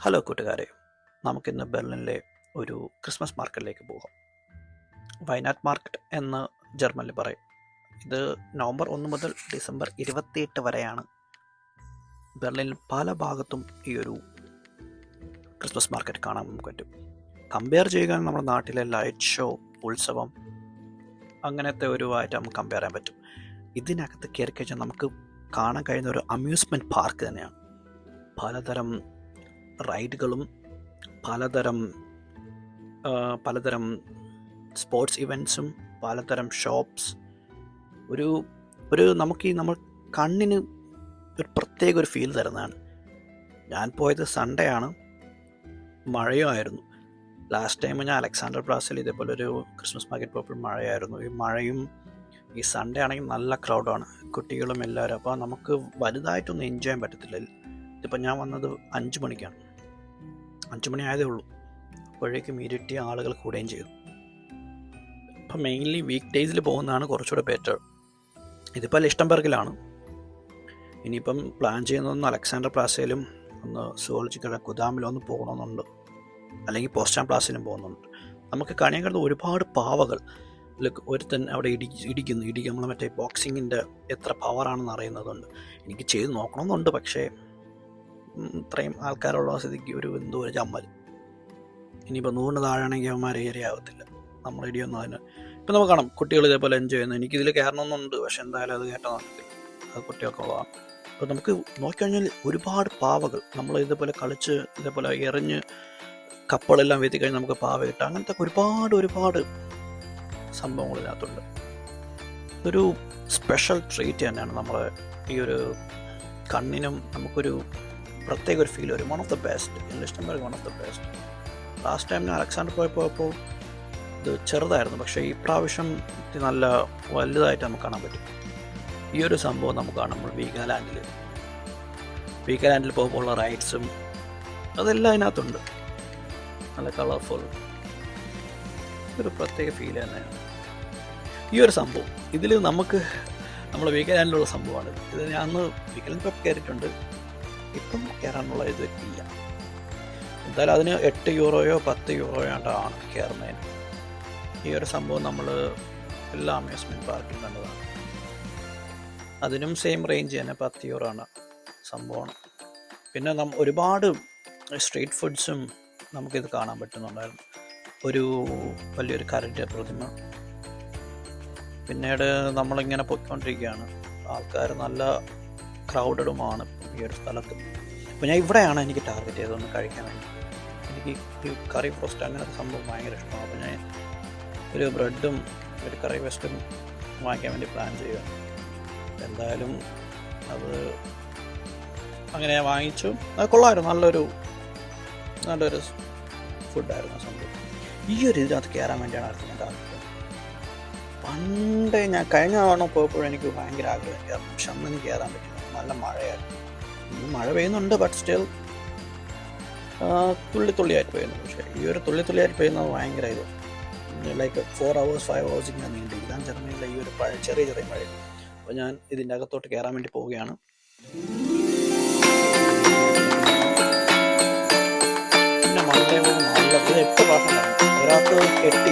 Hello കൂട്ടുകാരെ. നമുക്കിന്ന് ബെർലിനിലെ ഒരു ക്രിസ്മസ് മാർക്കറ്റിലേക്ക് പോകാം. വയനാട് മാർക്കറ്റ് എന്ന് ജർമ്മനിൽ പറയും. ഇത് നവംബർ ഒന്ന് മുതൽ ഡിസംബർ ഇരുപത്തിയെട്ട് വരെയാണ് ബെർലിനിൽ പല ഭാഗത്തും ഈ ഒരു ക്രിസ്മസ് മാർക്കറ്റ് കാണാൻ നമുക്ക് പറ്റും. കമ്പയർ ചെയ്യുക നമ്മുടെ നാട്ടിലെ ലൈറ്റ് ഷോ ഉത്സവം അങ്ങനത്തെ ഒരു ആയിട്ട് നമുക്ക് കമ്പയർ ചെയ്യാൻ പറ്റും. ഇതിനകത്ത് കയറി കഴിഞ്ഞാൽ നമുക്ക് കാണാൻ കഴിയുന്ന ഒരു അമ്യൂസ്മെന്റ് പാർക്ക് തന്നെയാണ്. പലതരം റൈഡുകളും പലതരം പലതരം സ്പോർട്സ് ഇവന്റ്സും പലതരം ഷോപ്സ് ഒരു ഒരു നമുക്ക് ഈ നമ്മൾ കണ്ണിന് ഒരു പ്രത്യേക ഒരു ഫീൽ തരുന്നതാണ്. ഞാൻ പോയത് സൺഡേ ആണ്. മഴയും ആയിരുന്നു ലാസ്റ്റ് ടൈം ഞാൻ അലക്സാണ്ടർ പ്ലാസിൽ ഇതേപോലെ ഒരു ക്രിസ്മസ് മാർക്കറ്റ് പോയപ്പോൾ മഴയായിരുന്നു. ഈ മഴയും ഈ സൺഡേ ആണെങ്കിൽ നല്ല ക്രൗഡാണ് കുട്ടികളും എല്ലാവരും. അപ്പോൾ നമുക്ക് വലുതായിട്ടൊന്നും എൻജോയ് ചെയ്യാൻ പറ്റത്തില്ല. ഇതിപ്പോൾ ഞാൻ വന്നത് അഞ്ച് മണിക്കാണ്. അഞ്ച് മണി ആയതേ ഉള്ളൂ. അപ്പോഴേക്കും ഇരുട്ടി ആളുകൾ കൂടുകയും ചെയ്തു അപ്പം മെയിൻലി വീക്ക് ഡേയ്സിൽ പോകുന്നതാണ് കുറച്ചുകൂടെ ബെറ്റർ ഇതിപ്പോൾ ലിഷ്ടംബർഗിലാണ് ഇനിയിപ്പം പ്ലാൻ ചെയ്യുന്നതൊന്ന് അലക്സാണ്ടർ പ്ലാസയിലും ഒന്ന് സുവോളജിക്കൽ ഗുദാമിലും ഒന്ന് പോകണമെന്നുണ്ട്. അല്ലെങ്കിൽ പോസ്റ്റാം പ്ലാസിലും പോകുന്നുണ്ട്. നമുക്ക് കണിയാൻ കിടന്ന ഒരുപാട് പാവകൾ. ഒരുത്തൻ അവിടെ ഇടി ഇടിക്കുന്നു. ഇടി നമ്മൾ മറ്റേ ബോക്സിങ്ങിന്റെ എത്ര പവറാണെന്ന് അറിയുന്നതുണ്ട്. എനിക്ക് ചെയ്ത് നോക്കണമെന്നുണ്ട് പക്ഷേ ഇത്രയും ആൾക്കാരുള്ള സ്ഥിതിക്ക് ഒരു എന്തോ ഒരു ചമ്മൽ. ഇനിയിപ്പോൾ നൂറിന് താഴെയാണെങ്കിൽ അവന്മാർ ഏരിയ ആവത്തില്ല. നമ്മൾ ഇടിയൊന്നും അതിന്. ഇപ്പം നമുക്ക് കാണാം കുട്ടികൾ ഇതേപോലെ എൻജോയ് ചെയ്യുന്നു. എനിക്കിതിൽ കയറണമെന്നുണ്ട് പക്ഷെ എന്തായാലും അത് കേട്ടാൽ നടക്കത്തില്ല അത് കുട്ടികൾക്കുള്ളതാണ് അപ്പോൾ നമുക്ക് നോക്കിക്കഴിഞ്ഞാൽ ഒരുപാട് പാവകൾ. നമ്മൾ ഇതേപോലെ കളിച്ച് ഇതേപോലെ എറിഞ്ഞ് കപ്പളെല്ലാം വീത്തി കഴിഞ്ഞ് നമുക്ക് പാവ കിട്ടും. അങ്ങനത്തെ ഒരുപാട് ഒരുപാട് സംഭവങ്ങൾ ഇതിനകത്തുണ്ട്. ഇതൊരു സ്പെഷ്യൽ ട്രീറ്റ് തന്നെയാണ് നമ്മളെ ഈ ഒരു കണ്ണിനും നമുക്കൊരു പ്രത്യേക ഒരു ഫീൽ വരും one of the best ലിസ്റ്റംബർഗ് one of the best last time ഞാൻ അലക്സാണ്ടർ പോയി പോയപ്പോൾ ഇത് ചെറുതായിരുന്നു പക്ഷേ ഈ പ്രാവശ്യം നല്ല വലുതായിട്ട് നമുക്ക് കാണാൻ പറ്റും. ഈ ഒരു സംഭവം നമുക്ക് കാണാം നമ്മൾ വീഗാലാൻഡിൽ വീഗാലാൻഡിൽ പോകുമ്പോൾ ഉള്ള റൈഡ്സും അതെല്ലാം അതിനകത്തുണ്ട്. നല്ല കളർഫുൾ ഒരു പ്രത്യേക ഫീൽ തന്നെയാണ് ഈ ഒരു സംഭവം ഇതിൽ നമുക്ക് നമ്മൾ വീഗാലാൻഡിലുള്ള സംഭവമാണ്. ഇത് ഞാൻ അന്ന് വീഗാലാൻഡ് കയറിയിട്ടുണ്ട് ഇപ്പം കയറാനുള്ള ഇത് ഇല്ല. എന്തായാലും അതിന് എട്ട് യൂറോയോ പത്ത് യൂറോയോ ആണ് കയറുന്നതിന്. ഈ ഒരു സംഭവം നമ്മൾ എല്ലാ അമ്യൂസ്മെന്റ് പാർക്കിൽ കണ്ടതാണ്. അതിനും സെയിം റേഞ്ച് തന്നെ പത്ത് യൂറോ ആണ് സംഭവമാണ് പിന്നെ നം ഒരുപാട് സ്ട്രീറ്റ് ഫുഡ്സും നമുക്കിത് കാണാൻ പറ്റുന്നുണ്ടായിരുന്നു. ഒരു വലിയൊരു കരന്റെ പ്രതിമ. പിന്നീട് നമ്മളിങ്ങനെ പൊയ്ക്കൊണ്ടിരിക്കുകയാണ്. ആൾക്കാർ നല്ല ക്രൗഡഡുമാണ് ഈ ഒരു സ്ഥലത്ത്. അപ്പോൾ ഞാൻ ഇവിടെയാണ് എനിക്ക് ടാർഗറ്റ് ചെയ്തതൊന്ന് കഴിക്കാൻ വേണ്ടി. എനിക്ക് ഈ കറി ഫസ്റ്റ് അങ്ങനത്തെ സംഭവം ഭയങ്കര ഇഷ്ടമാണ്. അപ്പോൾ ഞാൻ ഒരു ബ്രെഡും ഒരു കറി വെസ്റ്റും വാങ്ങിക്കാൻ വേണ്ടി പ്ലാൻ ചെയ്യുക എന്തായാലും അത് അങ്ങനെ ഞാൻ വാങ്ങിച്ചു. അത് കൊള്ളാമായിരുന്നു. നല്ലൊരു നല്ലൊരു ഫുഡായിരുന്നു സംഭവം. ഈ ഒരു ഇതിനകത്ത് കയറാൻ വേണ്ടിയാണ് അടുത്ത് ഞാൻ താല്പര്യം പണ്ട് ഞാൻ കഴിഞ്ഞ തവണ പോയപ്പോഴും എനിക്ക് ഭയങ്കര ആഗ്രഹം. കയറണം പക്ഷെ അന്ന് കയറാൻ പറ്റില്ല നല്ല മഴയായിരുന്നു. മഴ പെയ്യുന്നുണ്ട് ബട്ട് സ്റ്റിൽ തുള്ളി തുള്ളിയായിട്ട് പെയ്യുന്നു പക്ഷേ ഈ ഒരു തുള്ളി തുള്ളിയായിട്ട് പെയ്യുന്നത് ഭയങ്കര ഇത്. Like four hours five hours ഇങ്ങനെ നീണ്ടു. ഇതാണ് ജർമ്മനിയിലെ ഈ ഒരു പഴയ ചെറിയ ചെറിയ മഴ. അപ്പോൾ ഞാൻ ഇതിന്റെ അകത്തോട്ട് കയറാൻ വേണ്ടി പോവുകയാണ്. പിന്നെ പോകുന്ന നല്ല ഇത് എട്ട് പ്രാവശ്യം ഒരാൾക്ക് എട്ട്